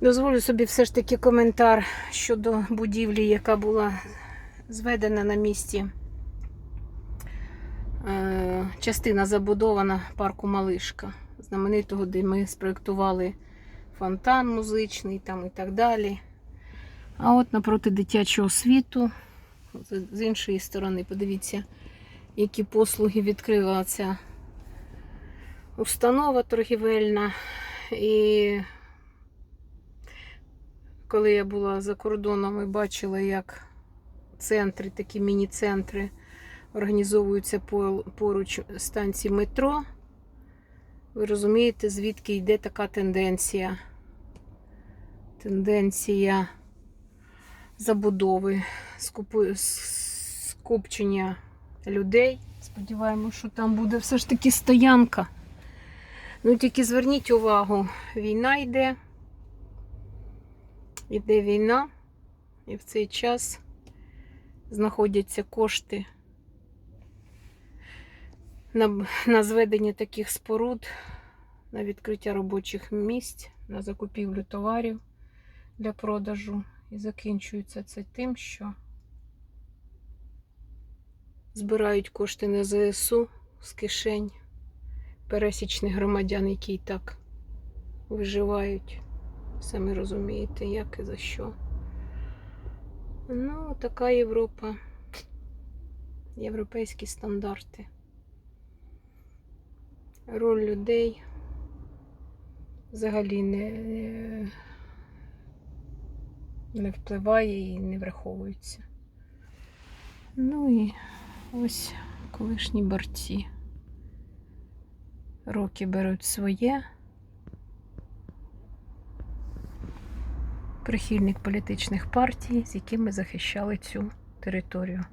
Дозволю собі все ж таки коментар щодо будівлі, яка була зведена на місці. Е, Частина забудована парку Малишка, знаменитого, де ми спроектували фонтан музичний там і так далі. А от напроти дитячого світу, з іншої сторони, подивіться, які послуги відкрила ця установа торгівельна. І коли я була за кордоном і бачила, як центри, такі міні-центри організовуються поруч станції метро, ви розумієте, звідки йде така тенденція. Тенденція забудови, скупчення людей. Сподіваємося, що там буде все ж таки стоянка. Ну, тільки зверніть увагу, війна йде. Іде війна, і в цей час знаходяться кошти на, на зведення таких споруд, на відкриття робочих місць, на закупівлю товарів для продажу. І закінчується це тим, що збирають кошти на ЗСУ з кишень пересічних громадян, які і так виживають. Самі розумієте, як і за що. Ну, така Європа. Європейські стандарти. Роль людей взагалі не, не впливає і не враховується. Ну і ось колишні борці. Роки беруть своє. Прихильник політичних партій, з якими захищали цю територію.